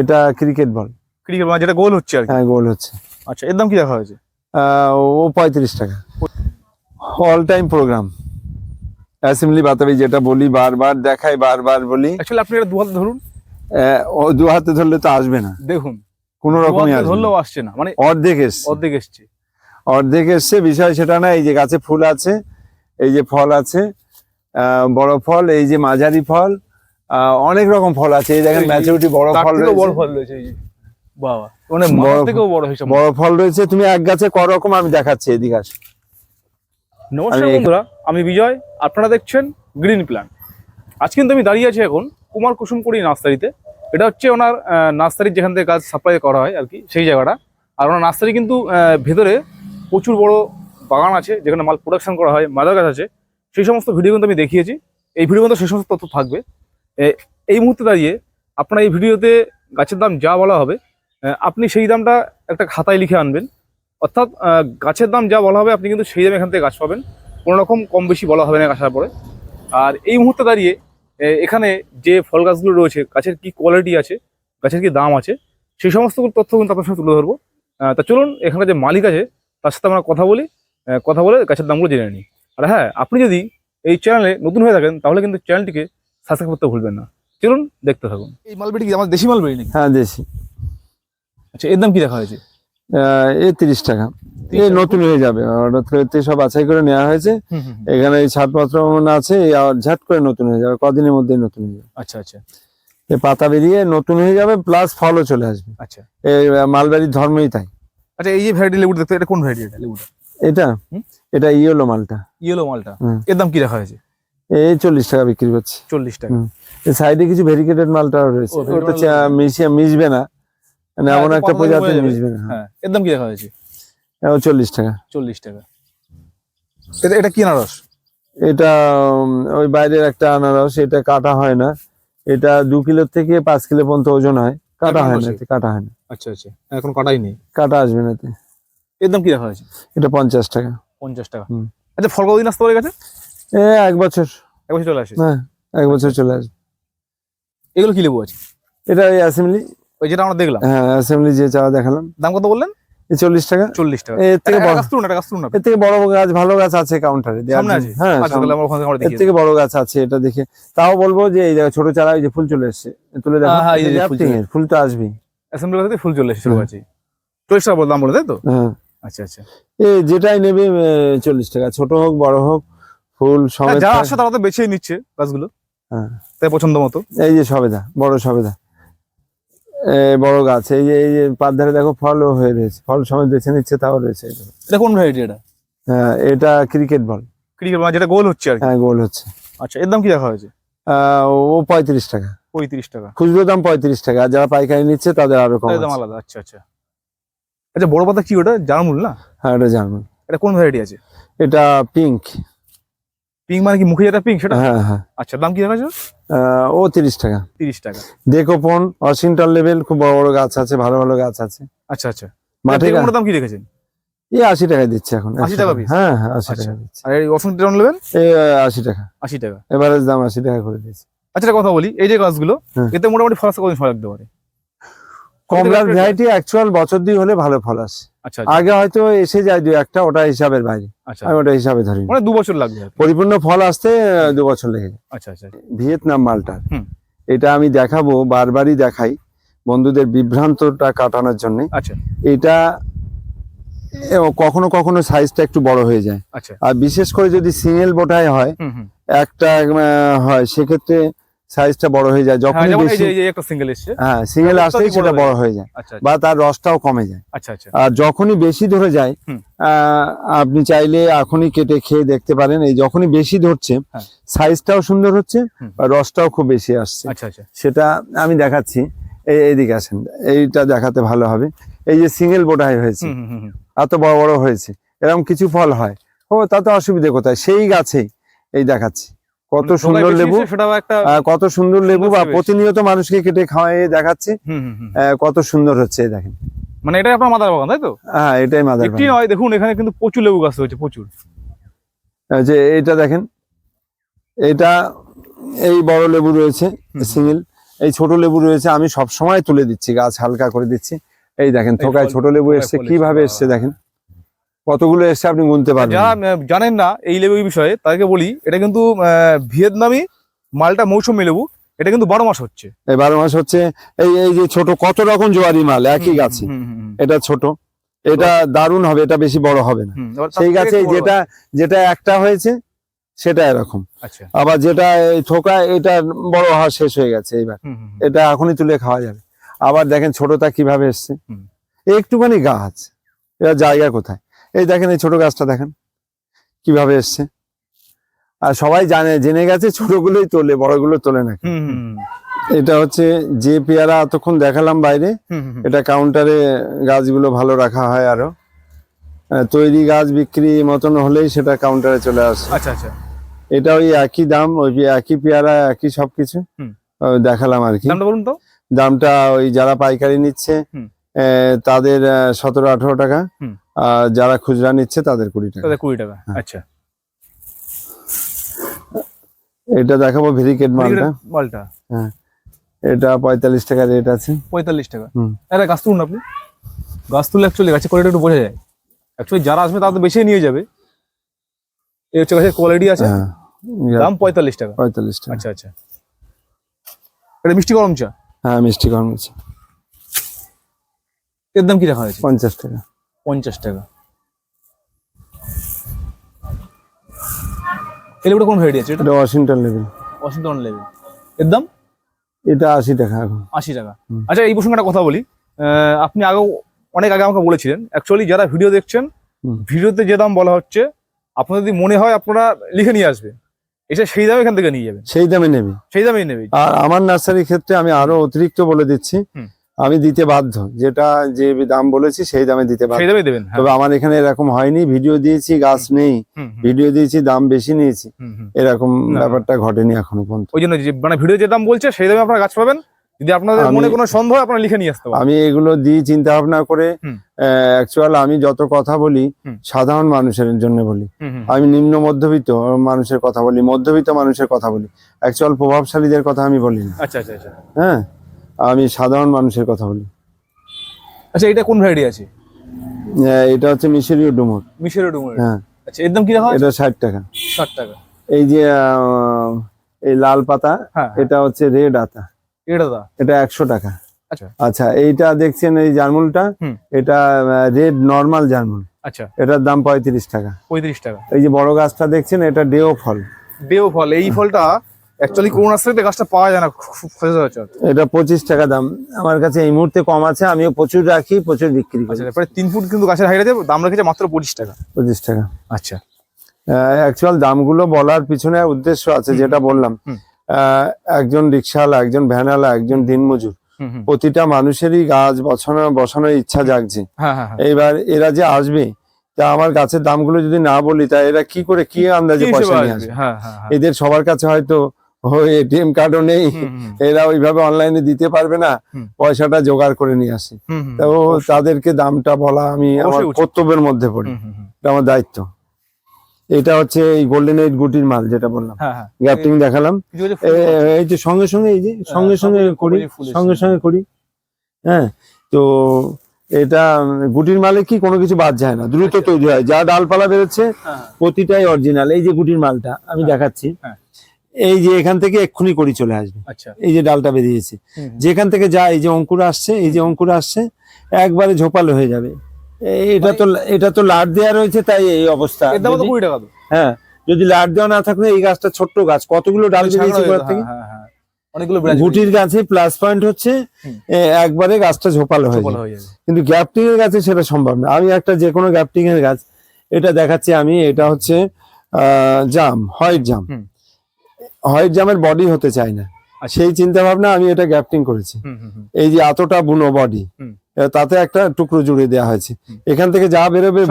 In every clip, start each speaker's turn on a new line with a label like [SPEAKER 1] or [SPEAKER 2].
[SPEAKER 1] এটা cricket ball
[SPEAKER 2] cricket ball যেটা গোল হচ্ছে আর
[SPEAKER 1] হ্যাঁ গোল হচ্ছে।
[SPEAKER 2] আচ্ছা এর দাম কি রাখা হয়েছে?
[SPEAKER 1] ও পঁয়ত্রিশ টাকা। অল টাইম প্রোগ্রাম অ্যাসেম্বলি বাতাবি যেটা বলি বারবার দেখাই বারবার বলি।
[SPEAKER 2] অ্যাকচুয়ালি আপনি এটা দু হাতে ধরুন
[SPEAKER 1] ও দু হাতে ধরলে তো আসবে না।
[SPEAKER 2] দেখুন
[SPEAKER 1] কোনো রকমই আসবে
[SPEAKER 2] ধরলেও আসছে না। মানে
[SPEAKER 1] অর্ধেক এসছে।
[SPEAKER 2] অর্ধেক এসছে।
[SPEAKER 1] অর্ধেক এসছে। বিষয় সেটা না এই যে গাছে ফুল আছে এই যে ফল আছে বড় ফল এই যে মাঝারি ফল অনেক রকম ফল আছে। এই দেখেন ম্যাচুরিটি বড় ফল
[SPEAKER 2] থেকেও বড়
[SPEAKER 1] রয়েছে
[SPEAKER 2] ফল রয়েছে বাবা মানে
[SPEAKER 1] বড়-
[SPEAKER 2] থেকেও বড় হিসাব
[SPEAKER 1] বড় ফল রয়েছে। তুমি এক গাছে ক রকম আমি দেখাচ্ছি এদিকে আসো।
[SPEAKER 2] নমস্কার বন্ধুরা আমি বিজয় আপনারা দেখছেন গ্রিন প্ল্যান আজ কিন্তু আমি দাঁড়িয়ে আছি এখন কুমার কুসুমপুরি নার্সারিতে। এটা হচ্ছে ওনার নার্সারির যেখান থেকে গাছ সাপ্লাই করা হয় আর কি সেই জায়গাটা। আর ওনার নার্সারি কিন্তু ভেতরে প্রচুর বড় বাগান আছে যেখানে মাল প্রোডাকশন করা হয় মাদার গাছ আছে। সেই সমস্ত ভিডিও কিন্তু আমি দেখিয়েছি। এই ভিডিও কিন্তু সেই সমস্ত তথ্য থাকবে। এই মুহূর্তে দাঁড়িয়ে আপনার এই ভিডিওতে গাছের দাম যা বলা হবে আপনি সেই দামটা একটা খাতায় লিখে আনবেন। অর্থাৎ গাছের দাম যা বলা হবে, আপনি কিন্তু সেই দামে এখান থেকে গাছ পাবেন। কোনো রকম কম বেশি বলা হবে না আসার পরে আর এই মুহূর্তে দাঁড়িয়ে এখানে যে ফল গাছগুলো রয়েছে, গাছের কি কোয়ালিটি আছে, গাছের কি দাম আছে, সেই সমস্ত তথ্য কিন্তু আপনার সাথে তুলে ধরবো। তা চলুন, এখানে যে মালিক আছে, তার সাথে আমরা কথা বলি কথা বলে গাছের দামগুলো জেনে নিই। আর হ্যাঁ আপনি যদি এই চ্যানেলে নতুন হয়ে থাকেন, তাহলে কিন্তু চ্যানেলটিকে সাবস্ক্রাইব করতে ভুলবেন না। চলুন দেখতে থাকুন। এই মালবেরি কি? আমার দেশি মালবেরি নাকি?
[SPEAKER 1] হ্যাঁ দেশি।
[SPEAKER 2] আচ্ছা এর দাম কি রাখা হয়েছে?
[SPEAKER 1] আহ, এ তিরিশ টাকা। এ নতুন হয়ে যাবে। হঠাৎ করে সব বাছাই করে নেওয়া হয়েছে। এখানে এই ছাড়পত্র মনে আছে ঝাট করে নতুন হয়ে যাবে। কদিনের মধ্যে নতুন হয়ে যাবে।
[SPEAKER 2] আচ্ছা আচ্ছা।
[SPEAKER 1] এই পাতা বেরিয়ে নতুন হয়ে যাবে প্লাস ফলও চলে আসবে।
[SPEAKER 2] আচ্ছা।
[SPEAKER 1] এই মালবাড়ির ধর্মই তাই।
[SPEAKER 2] আচ্ছা এই যে ভ্যারাইটি লেবুটা দেখতে এটা কোন ভ্যারাইটি? এটা লেবুটা?
[SPEAKER 1] এটা।
[SPEAKER 2] হুম?
[SPEAKER 1] এটা ইয়েলো মালটা।
[SPEAKER 2] ইয়েলো মালটা। এর দাম কি রাখা হয়েছে?
[SPEAKER 1] এই চল্লিশ টাকা বিক্রি করছে।
[SPEAKER 2] চল্লিশ টাকা।
[SPEAKER 1] সাইডে কিছু ভেরিকেটেড মালটাও রয়েছে। ওটা মিশিয়ে মিশবে না। মানে
[SPEAKER 2] হ্যাঁ,
[SPEAKER 1] এমন একটা প্রজাতি মিশবে না
[SPEAKER 2] হ্যাঁ। এর দাম কি রাখা হয়েছে?
[SPEAKER 1] হ্যাঁ চল্লিশ টাকা।
[SPEAKER 2] চল্লিশ টাকা। এটা এটা কি আনারস?
[SPEAKER 1] এটা ওই বাইরের একটা আনারস এটা কাটা হয় না। এটা দু কিলো থেকে পাঁচ কিলো পর্যন্ত ওজন হয়। কাটা হয় না এতে, কাটা হয় না।
[SPEAKER 2] আচ্ছা আচ্ছা। এখন কাটাই নেই?
[SPEAKER 1] কাটা আসবে না এতে।
[SPEAKER 2] এর কি রাখা হয়েছে?
[SPEAKER 1] এটা পঞ্চাশ টাকা।
[SPEAKER 2] পঞ্চাশ টাকা।
[SPEAKER 1] হুম।
[SPEAKER 2] আচ্ছা ফল কতদিন আসতে পারে গেছে
[SPEAKER 1] এ এক বছর।
[SPEAKER 2] এক বছর চলে আসে?
[SPEAKER 1] হ্যাঁ এক বছর চলে আসবে
[SPEAKER 2] এগুলো কি লেবু আছে?
[SPEAKER 1] এটা এই অ্যাসেম্বলি
[SPEAKER 2] ওই যেটা আমরা দেখলাম।
[SPEAKER 1] হ্যাঁ অ্যাসেম্বলি যে চাওয়া দেখালাম।
[SPEAKER 2] দাম কত বললেন?
[SPEAKER 1] এই চল্লিশ টাকা।
[SPEAKER 2] চল্লিশ টাকা।
[SPEAKER 1] এর থেকে বড়
[SPEAKER 2] গাছ তুলুন গাছ তুলুন
[SPEAKER 1] এর থেকে বড় গাছ ভালো গাছ আছে কাউন্টারে
[SPEAKER 2] আছে।
[SPEAKER 1] হ্যাঁ
[SPEAKER 2] আচ্ছা,
[SPEAKER 1] এর থেকে বড় গাছ আছে এটা দেখে। তাও বলব যে এই জায়গায় ছোট চারা এই যে ফুল চলে এসছে। তুলে দেখো।
[SPEAKER 2] হ্যাঁ, হ্যাঁ, এই ফুল
[SPEAKER 1] তো আসবেই।
[SPEAKER 2] অ্যাসেম্বলি কথাতে ফুল চলে এসেছে
[SPEAKER 1] হুম।
[SPEAKER 2] গাছে চল্লিশ টাকা বলে দাম বলে তাই তো?
[SPEAKER 1] হ্যাঁ।
[SPEAKER 2] আচ্ছা আচ্ছা।
[SPEAKER 1] এ যেটাই নেবে চল্লিশ টাকা। ছোট হোক বড় হোক ফুল
[SPEAKER 2] হ্যাঁ,
[SPEAKER 1] সমেত
[SPEAKER 2] যারা। আসছে তারা তো বেছেই নিচ্ছে গাছগুলো।
[SPEAKER 1] হ্যাঁ।
[SPEAKER 2] তাই পছন্দ মতো।
[SPEAKER 1] এই যে সবেদা বড় সবেদা। বড় গাছ এই যে এই যে পাত ধারে দেখো ফলও হয়ে রয়েছে। ফল সমেত বেছে নিচ্ছে তাও রয়েছে
[SPEAKER 2] এটা কোন ভ্যারাইটি এটা?
[SPEAKER 1] হ্যাঁ এটা ক্রিকেট বল
[SPEAKER 2] ক্রিকেট বল যেটা গোল হচ্ছে আর
[SPEAKER 1] হ্যাঁ গোল হচ্ছে।
[SPEAKER 2] আচ্ছা এর দাম কি রাখা হয়েছে?
[SPEAKER 1] ও পঁয়ত্রিশ টাকা।
[SPEAKER 2] পঁয়ত্রিশ টাকা।
[SPEAKER 1] খুচরো দাম পঁয়ত্রিশ টাকা আর যারা পাইকারি নিচ্ছে তাদের আরও কম
[SPEAKER 2] দাম আলাদা আচ্ছা আচ্ছা। আচ্ছা বড় পাতা কি ওটা? জার্মুল না?
[SPEAKER 1] হ্যাঁ এটা জার্মান
[SPEAKER 2] এটা কোন ভ্যারাইটি আছে?
[SPEAKER 1] এটা পিঙ্ক
[SPEAKER 2] পিঙ্ক মানে কি মুখে যেটা পিঙ্ক সেটা?
[SPEAKER 1] হ্যাঁ হ্যাঁ।
[SPEAKER 2] আচ্ছা দাম কি রাখা
[SPEAKER 1] ও তিরিশ টাকা।
[SPEAKER 2] তিরিশ টাকা।
[SPEAKER 1] ডেকোপন ওয়াশিংটন লেভেল খুব বড় বড় গাছ আছে ভালো ভালো গাছ আছে।
[SPEAKER 2] আচ্ছা আচ্ছা।
[SPEAKER 1] মাঠে
[SPEAKER 2] দাম কি রেখেছেন
[SPEAKER 1] এই আশি টাকায় দিচ্ছে এখন
[SPEAKER 2] 80 টাকা?
[SPEAKER 1] হ্যাঁ হ্যাঁ আশি
[SPEAKER 2] আচ্ছা।
[SPEAKER 1] টাকা দিচ্ছে।
[SPEAKER 2] আর এই ওয়াশিংটন নেবেন
[SPEAKER 1] এই আশি টাকা।
[SPEAKER 2] আশি টাকা।
[SPEAKER 1] এভারেজ দাম আশি টাকা করে দিয়েছে।
[SPEAKER 2] আচ্ছা কথা বলি এই যে গাছগুলো
[SPEAKER 1] হ্যাঁ।
[SPEAKER 2] এতে মোটামুটি আসতে কদিন সময় লাগতে পারে?
[SPEAKER 1] কমলার ভ্যারাইটি অ্যাকচুয়াল বছর দুই হলে ভালো ফল আসে।
[SPEAKER 2] আচ্ছা আচ্ছা,
[SPEAKER 1] আগে হয়তো এসে যায় দুই একটা ওটা হিসাবের বাইরে।
[SPEAKER 2] আচ্ছা।
[SPEAKER 1] আমি ওটা হিসাবে ধরি
[SPEAKER 2] মানে দু বছর লাগবে
[SPEAKER 1] পরিপূর্ণ ফল আসতে দু বছর লেগে যায়।
[SPEAKER 2] আচ্ছা আচ্ছা।
[SPEAKER 1] ভিয়েতনাম
[SPEAKER 2] মালটা।
[SPEAKER 1] এটা আমি দেখাবো বারবারই দেখাই বন্ধুদের বিভ্রান্তটা কাটানোর জন্য।
[SPEAKER 2] আচ্ছা।
[SPEAKER 1] এটা কখনো কখনো সাইজটা একটু বড় হয়ে যায়। আর বিশেষ করে যদি সিঙ্গেল বোটায় হয় একটা হয় সেক্ষেত্রে সাইজটা বড় হয়ে যায়।
[SPEAKER 2] হ্যাঁ
[SPEAKER 1] যখন
[SPEAKER 2] সিঙ্গেল
[SPEAKER 1] হ্যাঁ সিঙ্গেল
[SPEAKER 2] রসটা
[SPEAKER 1] আসলেই
[SPEAKER 2] বড়
[SPEAKER 1] সেটা
[SPEAKER 2] হয়ে
[SPEAKER 1] বড় হয়ে যায়।
[SPEAKER 2] আচ্ছা
[SPEAKER 1] বা তার রসটাও কমে যায়।
[SPEAKER 2] আচ্ছা আচ্ছা।
[SPEAKER 1] আর যখনই বেশি ধরে যায় আপনি চাইলে এখনই কেটে খেয়ে দেখতে পারেন। এই যখনই বেশি ধরছে
[SPEAKER 2] হ্যাঁ।
[SPEAKER 1] সাইজটাও সুন্দর হচ্ছে আর রসটাও খুব বেশি আসছে।
[SPEAKER 2] আচ্ছা আচ্ছা।
[SPEAKER 1] সেটা আমি দেখাচ্ছি। এই এইদিকে আসেন। এইটা দেখাতে ভালো হবে। এই যে সিঙ্গেল বোটাই হয়েছে। এত বড় বড় হয়েছে। এরকম কিছু ফল হয়। ও তাতে অসুবিধে কোথায়? সেই গাছেই এই দেখাচ্ছি। কত
[SPEAKER 2] মানে
[SPEAKER 1] সুন্দর লেবু কত সুন্দর লেবু বা প্রতিনিয়ত মানুষকে কেটে খাওয়াই দেখাচ্ছি। কত সুন্দর হচ্ছে দেখেন।
[SPEAKER 2] মানে এটাই আপনার মাদার বাগান তাই তো?
[SPEAKER 1] হ্যাঁ এটাই মাদার
[SPEAKER 2] একটি নয় দেখুন এখানে কিন্তু প্রচুর লেবু গাছ হয়েছে প্রচুর।
[SPEAKER 1] যে এটা দেখেন এটা এই বড় লেবু রয়েছে। সিঙ্গেল। এই ছোট লেবু রয়েছে আমি সব সময় তুলে দিচ্ছি গাছ হালকা করে দিচ্ছি। এই দেখেন থোকায় ছোট লেবু এসছে কীভাবে
[SPEAKER 2] এসছে
[SPEAKER 1] দেখেন। কতগুলো এসছে আপনি গুনতে পারেন
[SPEAKER 2] যারা জানেন না এই লেবু বিষয়ে তাদেরকে বলি এটা কিন্তু ভিয়েতনামি মালটা মৌসুমি লেবু এটা কিন্তু বারো মাস হচ্ছে।
[SPEAKER 1] এই বারো মাস হচ্ছে এই এই যে ছোট কত রকম জোয়ারি মাল একই গাছে। এটা ছোট এটা দারুণ হবে এটা বেশি বড় হবে না।
[SPEAKER 2] এবার
[SPEAKER 1] সেই গাছে যেটা যেটা একটা হয়েছে সেটা এরকম।
[SPEAKER 2] আচ্ছা।
[SPEAKER 1] আবার যেটা থোকা এটা বড় হওয়া শেষ হয়ে গেছে এইবার। এটা এখনই তুলে খাওয়া যাবে। আবার দেখেন ছোটটা কীভাবে এসছে। একটুখানি গাছ। এরা জায়গা কোথায়? এই দেখেন এই ছোট গাছটা দেখেন কীভাবে এসছে। আর সবাই জানে জেনে গেছে ছোটগুলোই তোলে বড়গুলো তোলে না এটা হচ্ছে যে পেয়ারা এতক্ষণ দেখালাম বাইরে। এটা কাউন্টারে গাছগুলো ভালো রাখা হয় আরও। তৈরি গাছ বিক্রি মতন হলেই সেটা কাউন্টারে চলে আসে।
[SPEAKER 2] আচ্ছা আচ্ছা।
[SPEAKER 1] এটা ওই একই দাম ওই একই পেয়ারা একই সবকিছু। দেখালাম আর কি।
[SPEAKER 2] দামটা বলুন তো।
[SPEAKER 1] দামটা ওই যারা পাইকারি নিচ্ছে তাদের সতেরো আঠারো টাকা। আর যারা খুচরা নিচ্ছে তাদের কুড়ি টাকা।
[SPEAKER 2] কুড়ি টাকা।
[SPEAKER 1] হ্যাঁ।
[SPEAKER 2] আচ্ছা।
[SPEAKER 1] এটা দেখাবো ভেরিকেট মালটা।
[SPEAKER 2] মালটা। হ্যাঁ।
[SPEAKER 1] এটা পঁয়তাল্লিশ টাকা রেট আছে।
[SPEAKER 2] পঁয়তাল্লিশ টাকা। একটা গাছ তুলুন আপনি। গাছ তুলে অ্যাকচুয়ালি গাছের কোয়ালিটি একটু বোঝা যায়। অ্যাকচুয়ালি যারা আসবে তারা তো বেশি নিয়ে যাবে। এই হচ্ছে গাছের কোয়ালিটি আছে।
[SPEAKER 1] হ্যাঁ।
[SPEAKER 2] দাম পঁয়তাল্লিশ টাকা।
[SPEAKER 1] পঁয়তাল্লিশ টাকা।
[SPEAKER 2] আচ্ছা আচ্ছা। এটা মিষ্টি গরম চা?
[SPEAKER 1] হ্যাঁ মিষ্টি গরম আছে
[SPEAKER 2] এর দাম কি রাখা হয়েছে?
[SPEAKER 1] পঞ্চাশ টাকা।
[SPEAKER 2] পঞ্চাশ টাকা। এলেবুটা কোন ভ্যারাইটি আছে এটা?
[SPEAKER 1] ওয়াশিংটন লেভেল
[SPEAKER 2] ওয়াশিংটন লেভেল এর দাম?
[SPEAKER 1] এটা আশি টাকা এখন।
[SPEAKER 2] আশি টাকা। আচ্ছা এই প্রসঙ্গে একটা কথা বলি। আপনি আগেও অনেক আগে আমাকে বলেছিলেন অ্যাকচুয়ালি যারা ভিডিও দেখছেন ভিডিওতে যে দাম বলা হচ্ছে আপনার যদি মনে হয় আপনারা লিখে নিয়ে আসবে। এটা সেই দামে এখান থেকে নিয়ে যাবেন।
[SPEAKER 1] সেই দামে নেবে।
[SPEAKER 2] সেই দামে নেবে।
[SPEAKER 1] আর আমার নার্সারির ক্ষেত্রে আমি আরও অতিরিক্ত বলে দিচ্ছি। আমি দিতে বাধ্য। যেটা যে দাম বলেছি সেই দামে দিতে বাধ্য।
[SPEAKER 2] হ্যাঁ।
[SPEAKER 1] তবে আমার এখানে এরকম হয়নি। ভিডিও দিয়েছি গাছ নেই। ভিডিও দিয়েছি দাম বেশি নিয়েছি। এরকম ব্যাপারটা ঘটেনি এখনও পর্যন্ত।
[SPEAKER 2] ওই জন্য মানে ভিডিও যে দাম বলছে সেই দামে আপনারা গাছ পাবেন? যদি আপনাদের মনে কোনো সন্দেহ আপনারা লিখে নিয়ে আসতে
[SPEAKER 1] আমি এগুলো দিই চিন্তা ভাবনা করে। অ্যাকচুয়াল আমি যত কথা বলি সাধারণ মানুষের জন্য বলি। আমি নিম্ন মধ্যবিত্ত মানুষের কথা বলি মধ্যবিত্ত মানুষের কথা বলি। অ্যাকচুয়াল প্রভাবশালীদের কথা আমি বলি না।
[SPEAKER 2] আচ্ছা আচ্ছা আচ্ছা।
[SPEAKER 1] হ্যাঁ? আমি সাধারণ মানুষের কথা বলি।
[SPEAKER 2] আচ্ছা এটা কোন ভ্যারাইটি আছে?
[SPEAKER 1] এটা হচ্ছে মিশরীয় ডুমুর।
[SPEAKER 2] মিশরের ডুমুর।
[SPEAKER 1] হ্যাঁ।
[SPEAKER 2] আচ্ছা এর দাম কি রাখা
[SPEAKER 1] এটা ষাট টাকা।
[SPEAKER 2] ষাট টাকা।
[SPEAKER 1] এই যে এই লাল পাতা
[SPEAKER 2] হ্যাঁ
[SPEAKER 1] এটা হচ্ছে রেড আতা।
[SPEAKER 2] এটা দা
[SPEAKER 1] এটা একশো টাকা।
[SPEAKER 2] আচ্ছা।
[SPEAKER 1] আচ্ছা এইটা দেখছেন এই জার্মুলটা? এটা রেড নর্মাল জার্মুল।
[SPEAKER 2] আচ্ছা।
[SPEAKER 1] এটার দাম পঁয়ত্রিশ টাকা।
[SPEAKER 2] পঁয়ত্রিশ টাকা।
[SPEAKER 1] এই যে বড় গাছটা দেখছেন এটা ডেও ফল।
[SPEAKER 2] ডেও ফল। এই ফলটা অ্যাকচুয়ালি কোন রাস্তাতে গাছটা পাওয়া যায় না খুব সচরাচর
[SPEAKER 1] এটা পঁচিশ টাকা দাম। আমার কাছে এই মুহূর্তে কম আছে আমিও প্রচুর রাখি প্রচুর বিক্রি করি।
[SPEAKER 2] আচ্ছা প্রায় তিন ফুট কিন্তু গাছের হাইট আছে দাম রেখেছে মাত্র পঁচিশ টাকা।
[SPEAKER 1] পঁচিশ টাকা।
[SPEAKER 2] আচ্ছা।
[SPEAKER 1] অ্যাকচুয়াল দামগুলো বলার পিছনে উদ্দেশ্য আছে যেটা বললাম। একজন রিক্সাওয়ালা একজন ভ্যানওয়ালা একজন দিনমজুর। প্রতিটা মানুষেরই গাছ বসানো বসানোর ইচ্ছা জাগছে।
[SPEAKER 2] হ্যাঁ হ্যাঁ হ্যাঁ।
[SPEAKER 1] এইবার এরা যে আসবে তা আমার গাছের দামগুলো যদি না বলি তা এরা কি করে কি আন্দাজে পয়সা নিয়ে
[SPEAKER 2] আসবে?
[SPEAKER 1] এদের সবার কাছে হয়তো এটিএম কার্ডও নেই। এরা ওইভাবে অনলাইনে দিতে পারবে না। পয়সাটা জোগাড় করে নিয়ে আসে। তো তাদেরকে দামটা বলা আমি আমার কর্তব্যের মধ্যে পড়ি। এটা আমার দায়িত্ব। এটা হচ্ছে এই গোল্ডেন এইট গুটির মাল যেটা বললাম।
[SPEAKER 2] হ্যাঁ হ্যাঁ।
[SPEAKER 1] গ্যাপটিং দেখালাম। এই যে সঙ্গে সঙ্গে এই যে সঙ্গে
[SPEAKER 2] হ্যাঁ,
[SPEAKER 1] সঙ্গে
[SPEAKER 2] সঙ্গে
[SPEAKER 1] করি
[SPEAKER 2] সঙ্গে
[SPEAKER 1] সঙ্গে করি। হ্যাঁ তো এটা গুটির মালে কি কোনো কিছু বাদ যায় না। দ্রুত
[SPEAKER 2] আচ্ছা।
[SPEAKER 1] তৈরি হয়। যা ডালপালা বেরোচ্ছে প্রতিটাই অরিজিনাল এই যে গুটির মালটা আমি। দেখাচ্ছি।
[SPEAKER 2] হ্যাঁ।
[SPEAKER 1] এই যে এখান থেকে এক্ষুনি করি চলে আসবে।
[SPEAKER 2] আচ্ছা।
[SPEAKER 1] এই যে ডালটা বেরিয়েছে। যেখান থেকে যা এই যে অঙ্কুর আসছে এই যে অঙ্কুর আসছে একবারে ঝোপালো হয়ে যাবে। এটা তো এটা তো লাট দেওয়া রয়েছে তাই এই অবস্থা। হ্যাঁ যদি লাট দেওয়া না থাকলে এই গাছটা ছোট্ট গাছ। কতগুলো ডাল বেরিয়েছে থেকে?
[SPEAKER 2] হ্যাঁ, হ্যাঁ, হ্যাঁ। অনেকগুলো
[SPEAKER 1] গুটির গাছে প্লাস পয়েন্ট হচ্ছে একবারে গাছটা ঝোপালো হয়ে যায়
[SPEAKER 2] যাবে।
[SPEAKER 1] কিন্তু গ্যাপটিং এর গাছে সেটা সম্ভব না। আমি একটা যে কোনো গ্যাপটিং এর গাছ এটা দেখাচ্ছি আমি এটা হচ্ছে আহ, জাম হোয়াইট জাম। হোয়াইট জামের বডি হতে চাই না।
[SPEAKER 2] আচ্ছা।
[SPEAKER 1] সেই চিন্তা ভাবনা আমি এটা গ্যাপটিং করেছি। এই যে এতটা বুনো বডি তাতে একটা টুকরো জুড়ে দেওয়া হয়েছে। এখান থেকে যা বেরোবে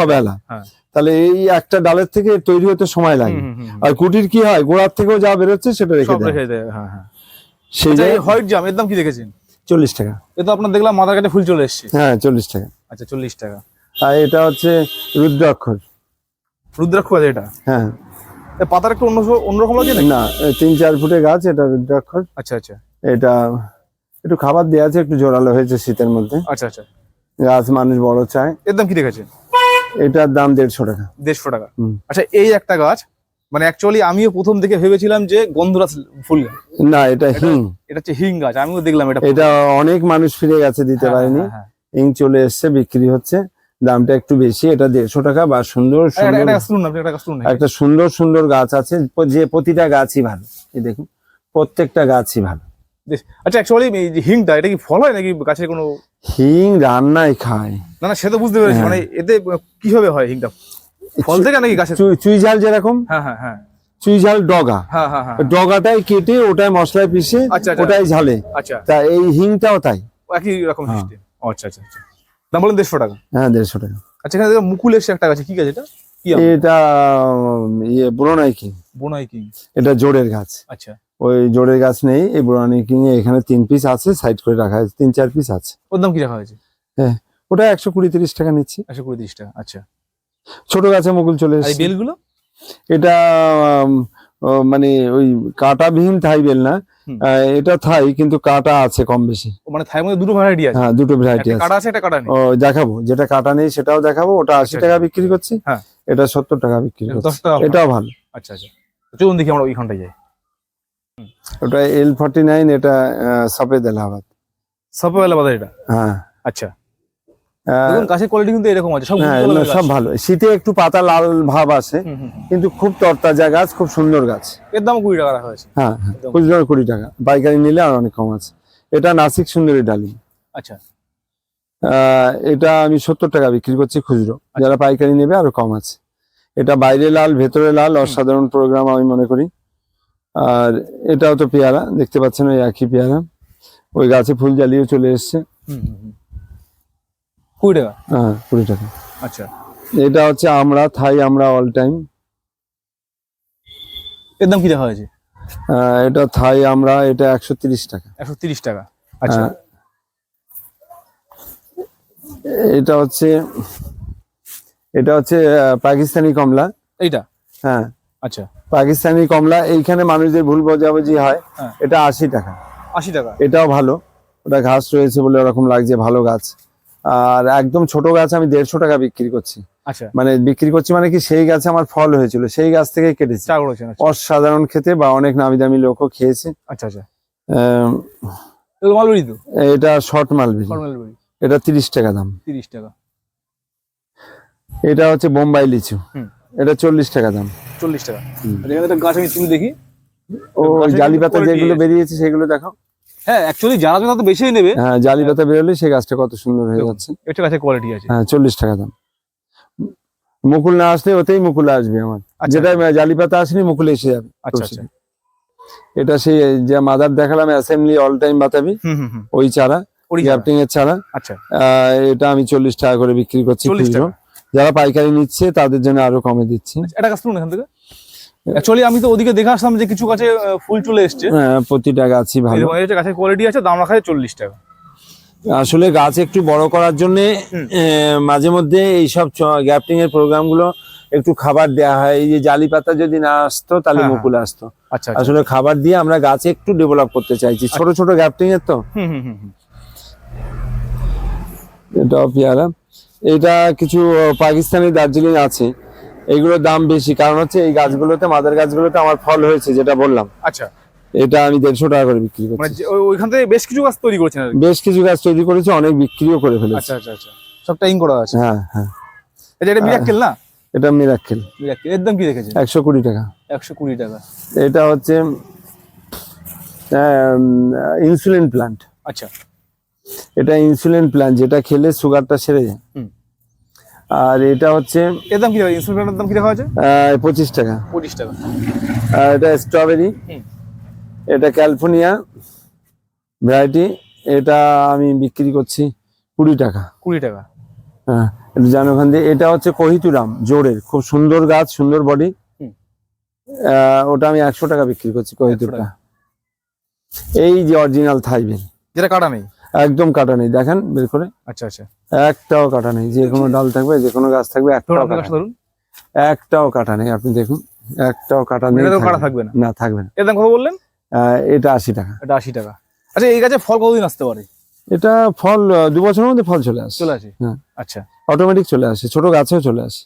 [SPEAKER 2] সব এলা হ্যাঁ।
[SPEAKER 1] তাহলে এই একটা ডালের থেকে তৈরি হতে সময় লাগে। আর কুটির কি হয়? গোড়ার থেকেও যা বেরোচ্ছে সেটা রেখে দেয়।
[SPEAKER 2] হ্যাঁ হ্যাঁ।
[SPEAKER 1] সেই
[SPEAKER 2] আচ্ছা
[SPEAKER 1] জায়গায়
[SPEAKER 2] হোয়াইট জাম এর দাম কি দেখেছেন?
[SPEAKER 1] চল্লিশ টাকা।
[SPEAKER 2] এ তো আপনার দেখলাম মাথার কাছে ফুল চলে এসছে।
[SPEAKER 1] হ্যাঁ চল্লিশ টাকা।
[SPEAKER 2] আচ্ছা চল্লিশ টাকা।
[SPEAKER 1] আর এটা হচ্ছে রুদ্রাক্ষর।
[SPEAKER 2] রুদ্রাক্ষ আছে এটা?
[SPEAKER 1] হ্যাঁ।
[SPEAKER 2] পাতার একটু অন্য অন্যরকম নাকি?
[SPEAKER 1] না তিন চার ফুটের গাছ এটা রুদ্রাক্ষর
[SPEAKER 2] আচ্ছা আচ্ছা।
[SPEAKER 1] এটা একটু খাবার দেওয়া আছে একটু জোরালো হয়েছে শীতের মধ্যে।
[SPEAKER 2] আচ্ছা আচ্ছা।
[SPEAKER 1] গাছ মানুষ বড় চায়।
[SPEAKER 2] এর দাম কি রেখেছেন
[SPEAKER 1] এটার দাম দেড়শো টাকা।
[SPEAKER 2] দেড়শো টাকা। আচ্ছা এই একটা গাছ মানে অ্যাকচুয়ালি আমিও প্রথম থেকে ভেবেছিলাম যে গন্ধরাজ ফুল
[SPEAKER 1] না এটা হিং।
[SPEAKER 2] এটা হচ্ছে হিং গাছ আমিও দেখলাম এটা
[SPEAKER 1] এটা অনেক মানুষ ফিরে গেছে দিতে
[SPEAKER 2] হ্যাঁ,
[SPEAKER 1] পারেনি।
[SPEAKER 2] হ্যাঁ, হ্যাঁ।
[SPEAKER 1] হিং চলে এসছে বিক্রি হচ্ছে। দামটা একটু বেশি এটা দেড়শো টাকা বা সুন্দর
[SPEAKER 2] একটা-
[SPEAKER 1] সুন্দর সুন্দর গাছ আছে যে প্রতিটা গাছই ভালো। এই দেখুন প্রত্যেকটা গাছই ভালো।
[SPEAKER 2] আচ্ছা অ্যাকচুয়ালি এই যে হিংটা এটা কি ফল হয় নাকি গাছের কোনো
[SPEAKER 1] হিং রান্নায় খায়।
[SPEAKER 2] না না সে তো বুঝতে পেরেছি
[SPEAKER 1] হ্যাঁ।
[SPEAKER 2] মানে এতে কীভাবে হয় হিংটা? ফল থেকে নাকি গাছের
[SPEAKER 1] চুই- ঝাল যেরকম?
[SPEAKER 2] হ্যাঁ হ্যাঁ হ্যাঁ।
[SPEAKER 1] চুই ঝাল ডগা।
[SPEAKER 2] হ্যাঁ হ্যাঁ
[SPEAKER 1] ডগাটাই কেটে ওটাই মশলায় পিষে
[SPEAKER 2] আচ্ছা, আচ্ছা।
[SPEAKER 1] ওটাই ঝালে।
[SPEAKER 2] আচ্ছা।
[SPEAKER 1] তা এই হিংটাও তাই।
[SPEAKER 2] একই রকম। আচ্ছা আচ্ছা আচ্ছা। দাম বলেন দেড়শো টাকা।
[SPEAKER 1] হ্যাঁ দেড়শো টাকা।
[SPEAKER 2] আচ্ছা এখানে দেখো মুকুল এসছে একটা গাছে কি গাছ এটা?
[SPEAKER 1] এটা ইয়ে বুড়োনাই কিং।
[SPEAKER 2] বোনাই কি।
[SPEAKER 1] এটা জোড়ের গাছ।
[SPEAKER 2] আচ্ছা।
[SPEAKER 1] ওই জোড়ের গাছ নেই এই বুড়ানি কিং এখানে তিন পিস আছে সাইড করে রাখা আছে তিন চার পিস আছে।
[SPEAKER 2] ওর দাম কি রাখা হয়েছে?
[SPEAKER 1] হ্যাঁ ওটা একশো কুড়ি তিরিশ টাকা নিচ্ছি।
[SPEAKER 2] একশো কুড়ি তিরিশ টাকা আচ্ছা।
[SPEAKER 1] ছোট গাছে মুকুল চলে এসেছে।
[SPEAKER 2] বেলগুলো?
[SPEAKER 1] এটা মানে ওই কাঁটাবিহীন থাই বেল না এটা থাই কিন্তু কাটা আছে কম বেশি।
[SPEAKER 2] মানে থাই মধ্যে দুটো ভ্যারাইটি আছে?
[SPEAKER 1] হ্যাঁ দুটো ভ্যারাইটি আছে
[SPEAKER 2] কাটা আছে। এটা কাটা নেই?
[SPEAKER 1] ও দেখাবো যেটা কাটা নেই সেটাও দেখাবো ওটা আশি
[SPEAKER 2] আচ্ছা,
[SPEAKER 1] টাকা। বিক্রি করছি
[SPEAKER 2] হ্যাঁ।
[SPEAKER 1] এটা সত্তর টাকা বিক্রি করছি। এটাও ভালো।
[SPEAKER 2] আচ্ছা আচ্ছা। চলুন দেখি আমরা ওইখানটায় যাই।
[SPEAKER 1] ওটা এল ফর্টি নাইন এটা দেলাবাদ। এলাহাবাদ
[SPEAKER 2] দেলাবাদ বাজার এটা?
[SPEAKER 1] হ্যাঁ।
[SPEAKER 2] আচ্ছা। গাছের কোয়ালিটি কিন্তু এরকম আছে সব
[SPEAKER 1] হ্যাঁ। সব ভালো। শীতে একটু পাতা লাল ভাব আসে
[SPEAKER 2] হুম।
[SPEAKER 1] কিন্তু খুব তরতাজা গাছ খুব সুন্দর গাছ।
[SPEAKER 2] এর দাম কুড়ি টাকা রাখা হয়েছে।
[SPEAKER 1] হ্যাঁ হ্যাঁ। খুচরো কুড়ি টাকা পাইকারি নিলে আর অনেক কম আছে। এটা নাসিক সুন্দরী ডালিম।
[SPEAKER 2] আচ্ছা।
[SPEAKER 1] এটা আমি সত্তর টাকা বিক্রি করছি খুচরো। যারা পাইকারি নেবে আরও কম আছে। এটা বাইরে লাল ভেতরে লাল অসাধারণ প্রোগ্রাম আমি মনে করি। আর এটাও তো পেয়ারা দেখতে পাচ্ছেন ওই একই পেয়ারা। ওই গাছে ফুল জ্বালিয়ে চলে এসছে।
[SPEAKER 2] কুড়ি টাকা?
[SPEAKER 1] হ্যাঁ কুড়ি টাকা।
[SPEAKER 2] আচ্ছা।
[SPEAKER 1] এটা হচ্ছে আমরা থাই আমরা অল টাইম
[SPEAKER 2] এর দাম কি রাখা হয়েছে
[SPEAKER 1] এটা থাই আমরা এটা একশো তিরিশ টাকা।
[SPEAKER 2] একশো তিরিশ টাকা। আচ্ছা।
[SPEAKER 1] হ্যাঁ। এটা হচ্ছে এটা হচ্ছে পাকিস্তানি কমলা।
[SPEAKER 2] এইটা?
[SPEAKER 1] হ্যাঁ।
[SPEAKER 2] আচ্ছা।
[SPEAKER 1] পাকিস্তানি কমলা এইখানে মানুষদের ভুল বোঝাবুঝি হয়।
[SPEAKER 2] হ্যাঁ।
[SPEAKER 1] এটা আশি টাকা।
[SPEAKER 2] আশি টাকা?
[SPEAKER 1] এটাও ভালো। ওটা ঘাস রয়েছে বলে ওরকম লাগছে ভালো গাছ। আর একদম ছোট গাছ আমি দেড়শো টাকা বিক্রি করছি।
[SPEAKER 2] আচ্ছা।
[SPEAKER 1] মানে বিক্রি করছি মানে কি সেই গাছে আমার ফল হয়েছিল সেই গাছ থেকে কেটেছি।
[SPEAKER 2] আচ্ছা।
[SPEAKER 1] অসাধারণ খেতে বা অনেক নামি দামি লোকও খেয়েছে।
[SPEAKER 2] আচ্ছা আচ্ছা।
[SPEAKER 1] আহ,
[SPEAKER 2] মালবেরি তো?
[SPEAKER 1] এটা শর্ট মালবেরি।
[SPEAKER 2] মালবেরি।
[SPEAKER 1] এটা তিরিশ টাকা দাম।
[SPEAKER 2] তিরিশ টাকা।
[SPEAKER 1] এটা হচ্ছে বোম্বাই লিচু। এটা চল্লিশ টাকা দাম।
[SPEAKER 2] চল্লিশ টাকা। একটা গাছ আমি দেখি।
[SPEAKER 1] ও জালি পাতা যেগুলো বেরিয়েছে সেগুলো দেখো
[SPEAKER 2] হ্যাঁ অ্যাকচুয়ালি যারা যত বেশি নেবে।
[SPEAKER 1] হ্যাঁ জালি পাতা বেরোলে সেই গাছটা কত সুন্দর হয়ে যাচ্ছে।
[SPEAKER 2] একটা গাছের কোয়ালিটি আছে।
[SPEAKER 1] হ্যাঁ চল্লিশ টাকা দাম। মুকুল না আসলে ওতেই মুকুল আসবে আমার।
[SPEAKER 2] আচ্ছা।
[SPEAKER 1] যেটা জালি পাতা আসেনি মুকুল এসে যাবে।
[SPEAKER 2] আচ্ছা আচ্ছা।
[SPEAKER 1] এটা সেই যে মাদার দেখালাম অ্যাসেম্বলি অল টাইম বাতাবি। ওই চারা। গ্যাপটিং এর চারা।
[SPEAKER 2] আচ্ছা।
[SPEAKER 1] এটা আমি চল্লিশ টাকা করে বিক্রি করছি যারা পাইকারি নিচ্ছে তাদের জন্য আরও কমে দিচ্ছি।
[SPEAKER 2] আচ্ছা, একটা গাছ এখান থেকে। অ্যাকচুয়ালি আমি তো ওদিকে দেখে আসলাম যে কিছু গাছে ফুল চলে এসছে।
[SPEAKER 1] হ্যাঁ, প্রতিটা গাছই ভালো।
[SPEAKER 2] এই গাছের কোয়ালিটি আছে দাম রাখা হয় চল্লিশ টাকা।
[SPEAKER 1] আসলে গাছ একটু বড় করার জন্য মাঝে মধ্যে এইসব গ্যাপটিং এর প্রোগ্রামগুলো একটু খাবার দেওয়া হয়। এই যে জালি পাতা যদি না আসতো তাহলে
[SPEAKER 2] হ্যাঁ,
[SPEAKER 1] মুকুল আসতো।
[SPEAKER 2] আচ্ছা আচ্ছা।
[SPEAKER 1] আসলে খাবার দিয়ে আমরা গাছ একটু ডেভেলপ করতে চাইছি। ছোট ছোট গ্যাপটিং এর তো এটা। পেয়ারা। এটা কিছু পাকিস্তানি দার্জিলিং আছে। এগুলোর দাম বেশি। কারণ হচ্ছে এই গাছগুলোতে মাদার গাছগুলোতে আমার ফল হয়েছে যেটা বললাম।
[SPEAKER 2] আচ্ছা।
[SPEAKER 1] এটা আমি দেড়শো টাকা করে বিক্রি
[SPEAKER 2] মানে
[SPEAKER 1] করছি।
[SPEAKER 2] ওইখান থেকে বেশ কিছু গাছ তৈরি করছেন
[SPEAKER 1] বেশ কিছু গাছ তৈরি করেছি অনেক বিক্রিও করে ফেলেছি।
[SPEAKER 2] আচ্ছা আচ্ছা আচ্ছা। সব টাইম করা আছে।
[SPEAKER 1] হ্যাঁ হ্যাঁ।
[SPEAKER 2] এটা এটা মিরাক্কেল না?
[SPEAKER 1] এটা মিরাক্কেল
[SPEAKER 2] মিরাক্কেল এর দাম কি রেখেছেন?
[SPEAKER 1] একশো কুড়ি টাকা।
[SPEAKER 2] একশো কুড়ি টাকা।
[SPEAKER 1] এটা হচ্ছে ইনসুলিন প্লান্ট
[SPEAKER 2] আচ্ছা।
[SPEAKER 1] এটা ইনসুলিন প্লান্ট যেটা খেলে সুগারটা সেরে যায়।
[SPEAKER 2] হুম।
[SPEAKER 1] আর এটা হচ্ছে
[SPEAKER 2] এর দাম কি রাখা ইনস্টলমেন্টের দাম কি রাখা আছে?
[SPEAKER 1] পঁচিশ টাকা।
[SPEAKER 2] পঁচিশ টাকা।
[SPEAKER 1] আর এটা স্ট্রবেরি। এটা ক্যালিফোর্নিয়া ভ্যারাইটি এটা আমি বিক্রি করছি কুড়ি টাকা।
[SPEAKER 2] কুড়ি টাকা।
[SPEAKER 1] হ্যাঁ এটা জানো ওখান দিয়ে। এটা হচ্ছে কহিতুরাম জোরের খুব সুন্দর গাছ সুন্দর বডি। ওটা আমি একশো টাকা বিক্রি করছি কহিতুরটা। এই যে অরিজিনাল থাইবেল
[SPEAKER 2] যেটা কাটা নেই।
[SPEAKER 1] একদম কাটা নেই দেখেন বের করে।
[SPEAKER 2] আচ্ছা আচ্ছা।
[SPEAKER 1] একটাও কাটা নেই যে কোনো ডাল থাকবে যে কোনো গাছ থাকবে একটাও কাটা নেই।
[SPEAKER 2] ধরুন।
[SPEAKER 1] একটাও কাটা নেই আপনি দেখুন একটাও কাটা নেই।
[SPEAKER 2] কাটা
[SPEAKER 1] থাকবে
[SPEAKER 2] না?
[SPEAKER 1] না থাকবে না।
[SPEAKER 2] এর দাম কত বললেন?
[SPEAKER 1] এটা আশি টাকা।
[SPEAKER 2] এটা আশি টাকা। আচ্ছা এই গাছে ফল কতদিন আসতে পারে?
[SPEAKER 1] এটা ফল দু বছরের মধ্যে ফল চলে আসে।
[SPEAKER 2] চলে আসে?
[SPEAKER 1] হ্যাঁ।
[SPEAKER 2] আচ্ছা।
[SPEAKER 1] অটোমেটিক চলে আসে ছোট গাছেও চলে আসে।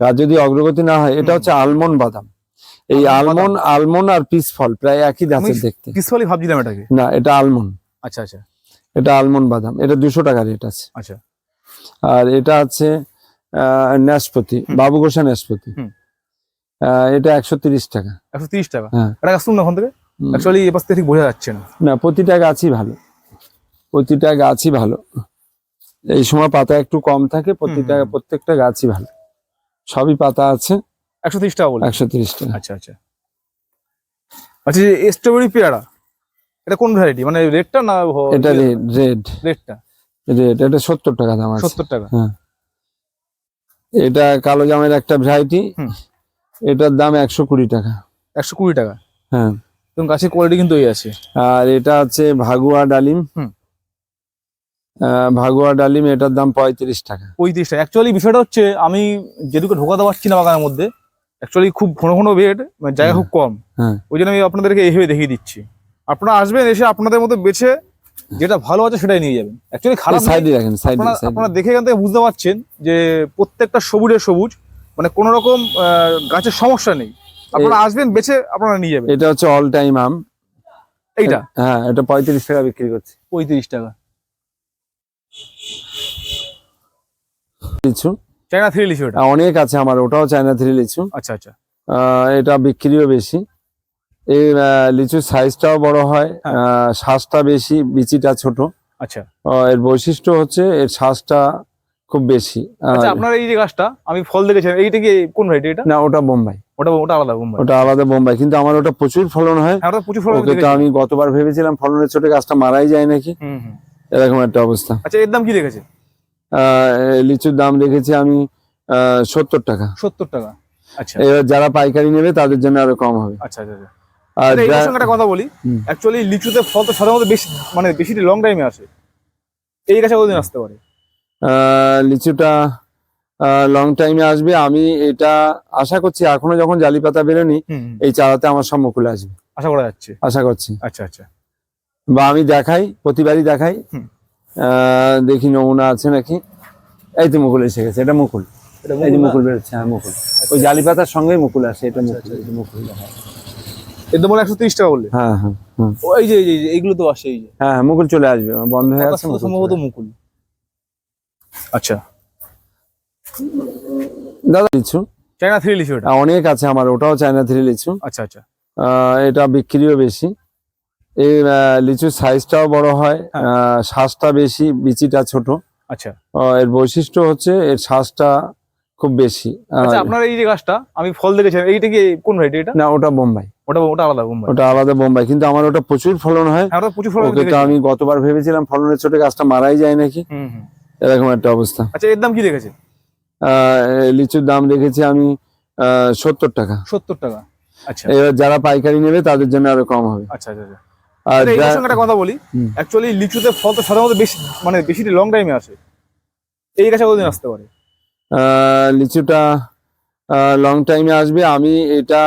[SPEAKER 1] গাছ যদি অগ্রগতি না হয় এটা হচ্ছে আলমন্ড বাদাম। এই
[SPEAKER 2] আলমন্ড
[SPEAKER 1] আলমন্ড আর পিস ফল প্রায় একই গাছের দেখতে।
[SPEAKER 2] পিসফলই ভাবছিলাম এটাকে।
[SPEAKER 1] না এটা আলমন্ড।
[SPEAKER 2] আচ্ছা আচ্ছা।
[SPEAKER 1] এটা আলমন্ড বাদাম। এটা দুশো টাকা রেট আছে।
[SPEAKER 2] আচ্ছা।
[SPEAKER 1] আর এটা আছে নাশপাতি
[SPEAKER 2] হুম।
[SPEAKER 1] বাবু গোসা নাশপাতি। এটা একশো তিরিশ টাকা।
[SPEAKER 2] একশো তিরিশ টাকা?
[SPEAKER 1] হ্যাঁ।
[SPEAKER 2] এটা গাছ শুনুন ওখান থেকে? অ্যাকচুয়ালি এ পাশ থেকে ঠিক বোঝা যাচ্ছে না।
[SPEAKER 1] না প্রতিটা গাছই ভালো। প্রতিটা গাছই ভালো। এই সময় পাতা একটু কম থাকে প্রতিটা প্রত্যেকটা গাছই ভালো। সবই পাতা আছে।
[SPEAKER 2] একশো তিরিশ টাকা বলে
[SPEAKER 1] একশো তিরিশ টাকা।
[SPEAKER 2] আচ্ছা আচ্ছা। আচ্ছা স্ট্রবেরি পেয়ারা? এটা কোন ভ্যারাইটি মানে রেডটা না
[SPEAKER 1] এটা রেড রেড।
[SPEAKER 2] রেডটা
[SPEAKER 1] রেড। এটা সত্তর টাকা দাম আছে।
[SPEAKER 2] সত্তর টাকা। হ্যাঁ।
[SPEAKER 1] এটা কালো জামের একটা ভ্যারাইটি
[SPEAKER 2] হুম।
[SPEAKER 1] এটার দাম একশো কুড়ি টাকা।
[SPEAKER 2] একশো কুড়ি টাকা?
[SPEAKER 1] হ্যাঁ।
[SPEAKER 2] এবং গাছের কোয়ালিটি কিন্তু এই আছে।
[SPEAKER 1] আর এটা আছে ভাগুয়া ডালিম। ভাগুয়া ডালিম এটার দাম পঁয়ত্রিশ টাকা।
[SPEAKER 2] পঁয়ত্রিশ টাকা। অ্যাকচুয়ালি বিষয়টা হচ্ছে আমি যেটুকু ঢোকাতে পারছি না বাগানের মধ্যে অ্যাকচুয়ালি খুব ঘন ঘন বেড মানে জায়গা খুব কম।
[SPEAKER 1] হ্যাঁ।
[SPEAKER 2] ওই জন্য আমি আপনাদেরকে এইভাবে দেখিয়ে দিচ্ছি। আপনারা আসবেন এসে আপনাদের মতো বেছে যেটা ভালো আছে সেটাই নিয়ে যাবেন। অ্যাকচুয়ালি খারাপ নয়।
[SPEAKER 1] সাইডে রাখেন সাইডে
[SPEAKER 2] আপনারা দেখে এখান থেকে বুঝতে পারছেন যে প্রত্যেকটা সবুজে সবুজ মানে কোনো রকম গাছের সমস্যা নেই। আপনারা আসবেন বেছে আপনারা নিয়ে যাবেন।
[SPEAKER 1] এটা হচ্ছে অল টাইম আম।
[SPEAKER 2] এইটা?
[SPEAKER 1] হ্যাঁ এটা পঁয়ত্রিশ টাকা বিক্রি করছি।
[SPEAKER 2] পঁয়ত্রিশ টাকা।
[SPEAKER 1] লিচু।
[SPEAKER 2] চাইনা থ্রি লিচু এটা?
[SPEAKER 1] অনেক আছে আমার ওটাও চায়না থ্রি লিচু।
[SPEAKER 2] আচ্ছা আচ্ছা।
[SPEAKER 1] আহ, এটা বিক্রিও বেশি। এই লিচুর সাইজটাও বড় হয়
[SPEAKER 2] হ্যাঁ।
[SPEAKER 1] আহ, শ্বাসটা বেশি বিচিটা ছোট।
[SPEAKER 2] আচ্ছা।
[SPEAKER 1] এর বৈশিষ্ট্য হচ্ছে এর শ্বাসটা খুব বেশি।
[SPEAKER 2] আচ্ছা আপনার এই যে গাছটা আমি ফল দেখেছি এইটা কি কোন ভ্যারাইটি এটা?
[SPEAKER 1] না ওটা বোম্বাই।
[SPEAKER 2] ওটা ওটা আলাদা বোম্বাই।
[SPEAKER 1] ওটা আলাদা বোম্বাই কিন্তু আমার ওটা প্রচুর ফলন হয়।
[SPEAKER 2] হ্যাঁ ওটা প্রচুর ফল আমি
[SPEAKER 1] ওকে তো আমি গতবার ভেবেছিলাম ফলনের ছোট গাছটা মারাই যায় নাকি। এরকম একটা অবস্থা।
[SPEAKER 2] আচ্ছা এর দাম কি রেখেছে
[SPEAKER 1] আহ, লিচুর দাম রেখেছি আমি সত্তর টাকা।
[SPEAKER 2] সত্তর টাকা। আচ্ছা।
[SPEAKER 1] এবার যারা পাইকারি নেবে তাদের জন্য আরও কম হবে।
[SPEAKER 2] আচ্ছা আচ্ছা। আচ্ছা আচ্ছা, সঙ্গে একটা কথা বলি। অ্যাকচুয়ালি লিচুতে ফল তো সাধারণত বেশি মানে বেশি লং টাইমে আসে। এই গাছে কতদিন আসতে পারে?
[SPEAKER 1] লিচুটা লং টাইমে আসবে। আমি এটা আশা করছি এখনও যখন জালি পাতা বেরোনি এই চারাতে আমার মুকুলে আসবে।
[SPEAKER 2] আশা করা যাচ্ছে।
[SPEAKER 1] আশা করছি।
[SPEAKER 2] আচ্ছা আচ্ছা।
[SPEAKER 1] বা আমি দেখাই প্রতিবারই দেখাই। আহ, দেখি নমুনা আছে নাকি। এই তো মুকুল এসে গেছে এটা মুকুল।
[SPEAKER 2] এটা
[SPEAKER 1] এই যে
[SPEAKER 2] মুকুল
[SPEAKER 1] বেরোচ্ছে হ্যাঁ মুকুল। ওই জালি পাতার সঙ্গে মুকুল আসে এটা
[SPEAKER 2] আচ্ছা,
[SPEAKER 1] মুকুল
[SPEAKER 2] আচ্ছা,
[SPEAKER 1] মুকুল দেখা
[SPEAKER 2] এর দাম বলে একশো তিরিশ টাকা বললে।
[SPEAKER 1] হ্যাঁ হ্যাঁ হ্যাঁ।
[SPEAKER 2] এই যে এই যে এইগুলো তো আসে এই যে।
[SPEAKER 1] হ্যাঁ হ্যাঁ, মুকুল চলে আসবে বন্ধ হয়ে আছে
[SPEAKER 2] সম্ভবত মুকুল। আচ্ছা।
[SPEAKER 1] দাদা লিচু?
[SPEAKER 2] চাইনা থ্রি লিচু এটা?
[SPEAKER 1] অনেক আছে আমার ওটাও চায়না থ্রি লিচু।
[SPEAKER 2] আচ্ছা আচ্ছা।
[SPEAKER 1] এটা বিক্রিও বেশি। এই লিচুর সাইজটাও বড় হয়
[SPEAKER 2] হ্যাঁ।
[SPEAKER 1] শ্বাসটা বেশি বিচিটা ছোট।
[SPEAKER 2] আচ্ছা।
[SPEAKER 1] এর বৈশিষ্ট্য হচ্ছে এর শ্বাসটা খুব বেশি।
[SPEAKER 2] আচ্ছা আপনার এই যে গাছটা আমি ফল দেখেছি এইটা কি কোন ভ্যারাইটি এটা?
[SPEAKER 1] না ওটা বোম্বাই।
[SPEAKER 2] ওটা ওটা আলাদা বোম্বাই।
[SPEAKER 1] ওটা আলাদা বোম্বাই কিন্তু আমার ওটা প্রচুর ফলন হয়।
[SPEAKER 2] ওটা প্রচুর ফল আমি
[SPEAKER 1] ওকে তো আমি গতবার ভেবেছিলাম ফলনের ছোটে গাছটা মারাই যায় নাকি। এরকম একটা অবস্থা।
[SPEAKER 2] আচ্ছা এর দাম কি রেখেছে?
[SPEAKER 1] লিচুর দাম রেখেছি আমি সত্তর টাকা।
[SPEAKER 2] সত্তর টাকা। আচ্ছা।
[SPEAKER 1] এবার যারা পাইকারি নেবে তাদের জন্য আরও কম হবে।
[SPEAKER 2] আচ্ছা আচ্ছা আচ্ছা।
[SPEAKER 1] আর
[SPEAKER 2] আচ্ছা, একটা কথা বলি। অ্যাকচুয়ালি লিচুতে ফল তো সাধারণত বেশি মানে বেশি লং টাইমে আসে। এই গাছে কতদিন আসতে পারে?
[SPEAKER 1] লিচুটা লং টাইমে আসবে। আমি এটা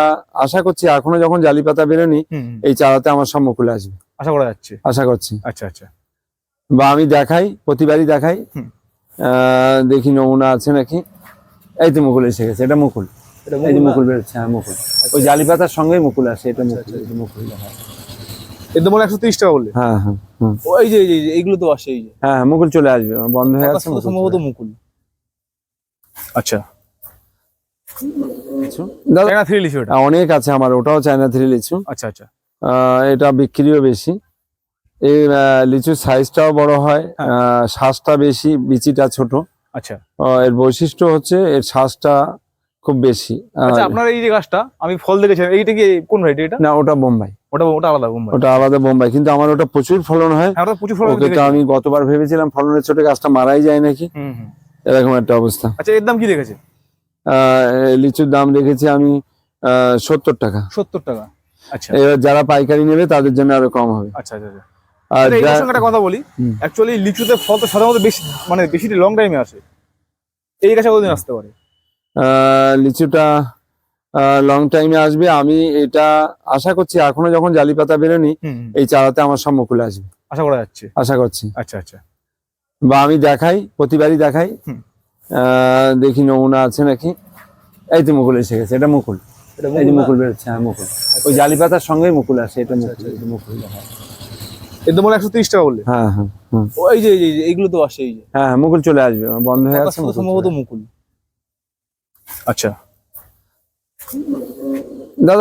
[SPEAKER 1] আশা করছি এখনও যখন জালি পাতা বেরোনি এই চারাতে আমার মুকুলে আসবে।
[SPEAKER 2] আশা করা যাচ্ছে?
[SPEAKER 1] আশা করছি।
[SPEAKER 2] আচ্ছা আচ্ছা।
[SPEAKER 1] বা আমি দেখাই প্রতিবারই দেখাই। দেখি নমুনা আছে নাকি। এই তো মুকুল এসে গেছে এটা মুকুল।
[SPEAKER 2] এটা
[SPEAKER 1] এই যে
[SPEAKER 2] মুকুল
[SPEAKER 1] বেরোচ্ছে হ্যাঁ মুকুল। ওই জালি পাতার সঙ্গে মুকুল আসে এটা মুকুল
[SPEAKER 2] আচ্ছা,
[SPEAKER 1] মুকুল দেখা
[SPEAKER 2] এর দাম একশো তিরিশ টাকা বললে?
[SPEAKER 1] হ্যাঁ হ্যাঁ হ্যাঁ
[SPEAKER 2] ও যে এই যে এইগুলো তো আসে এই যে।
[SPEAKER 1] হ্যাঁ মুকুল চলে আসবে বন্ধ হয়ে আছে
[SPEAKER 2] সম্ভবত মুকুল। আচ্ছা। থ্রি লিচু এটা?
[SPEAKER 1] অনেক আছে আমার ওটাও চায়না থ্রি লিচু।
[SPEAKER 2] আচ্ছা আচ্ছা।
[SPEAKER 1] এটা বিক্রিও বেশি। এই লিচুর সাইজটাও বড় হয়
[SPEAKER 2] হ্যাঁ।
[SPEAKER 1] শ্বাসটা বেশি বিচিটা ছোট।
[SPEAKER 2] আচ্ছা।
[SPEAKER 1] এর বৈশিষ্ট্য হচ্ছে এর শ্বাসটা খুব বেশি।
[SPEAKER 2] আচ্ছা আপনার এই যে গাছটা আমি ফল দেখেছি এইটা কি কোন ভ্যারাইটি এটা?
[SPEAKER 1] না ওটা বোম্বাই।
[SPEAKER 2] ওটা ওটা আলাদা বোম্বাই।
[SPEAKER 1] ওটা আলাদা বোম্বাই কিন্তু আমার ওটা প্রচুর ফলন হয়।
[SPEAKER 2] হ্যাঁ প্রচুর ফল আমি
[SPEAKER 1] ওকে তো
[SPEAKER 2] দেখেছি।
[SPEAKER 1] আমি গতবার ভেবেছিলাম ফলনের ছোট গাছটা মারাই যায় নাকি? এরকম একটা অবস্থা।
[SPEAKER 2] আচ্ছা এর দাম কি
[SPEAKER 1] আহ, লিচুর দাম রেখেছি আমি সত্তর টাকা।
[SPEAKER 2] সত্তর টাকা। আচ্ছা।
[SPEAKER 1] এবার যারা পাইকারি নেবে তাদের জন্য আরও কম হবে।
[SPEAKER 2] আচ্ছা আচ্ছা আচ্ছা।
[SPEAKER 1] আর
[SPEAKER 2] এর সঙ্গে একটা কথা বলি। অ্যাকচুয়ালি লিচুতে ফল তো সাধারণত বেশি মানে বেশি লং টাইমে আসে। এই গাছে কতদিন আসতে পারে?
[SPEAKER 1] লিচুটা লং টাইমে আসবে। আমি এটা আশা করছি এখনও যখন জালি পাতা বেরোনি। এই চারাতে আমার মুকুল আসবে।
[SPEAKER 2] আশা করা যাচ্ছে।
[SPEAKER 1] আশা করছি।
[SPEAKER 2] আচ্ছা আচ্ছা।
[SPEAKER 1] বা আমি দেখাই প্রতিবারই দেখাই। দেখি নমুনা আছে নাকি? এই তো মুকুল এসে গেছে এটা মুকুল। এই যে
[SPEAKER 2] মুকুল
[SPEAKER 1] বেরোচ্ছে হ্যাঁ মুকুল। ওই জালি পাতার সঙ্গেই মুকুল আসে এটা মুকুল
[SPEAKER 2] আচ্ছা,
[SPEAKER 1] মুকুল
[SPEAKER 2] এর দাম একশো তিরিশ টাকা বললে।
[SPEAKER 1] হ্যাঁ হ্যাঁ হুম।
[SPEAKER 2] ও যে এই যে এইগুলো তো আসে এই যে।
[SPEAKER 1] হ্যাঁ হ্যাঁ, মুকুল চলে আসবে বন্ধ হয়ে আছে
[SPEAKER 2] সম্ভবত মুকুল। আচ্ছা।
[SPEAKER 1] দাদা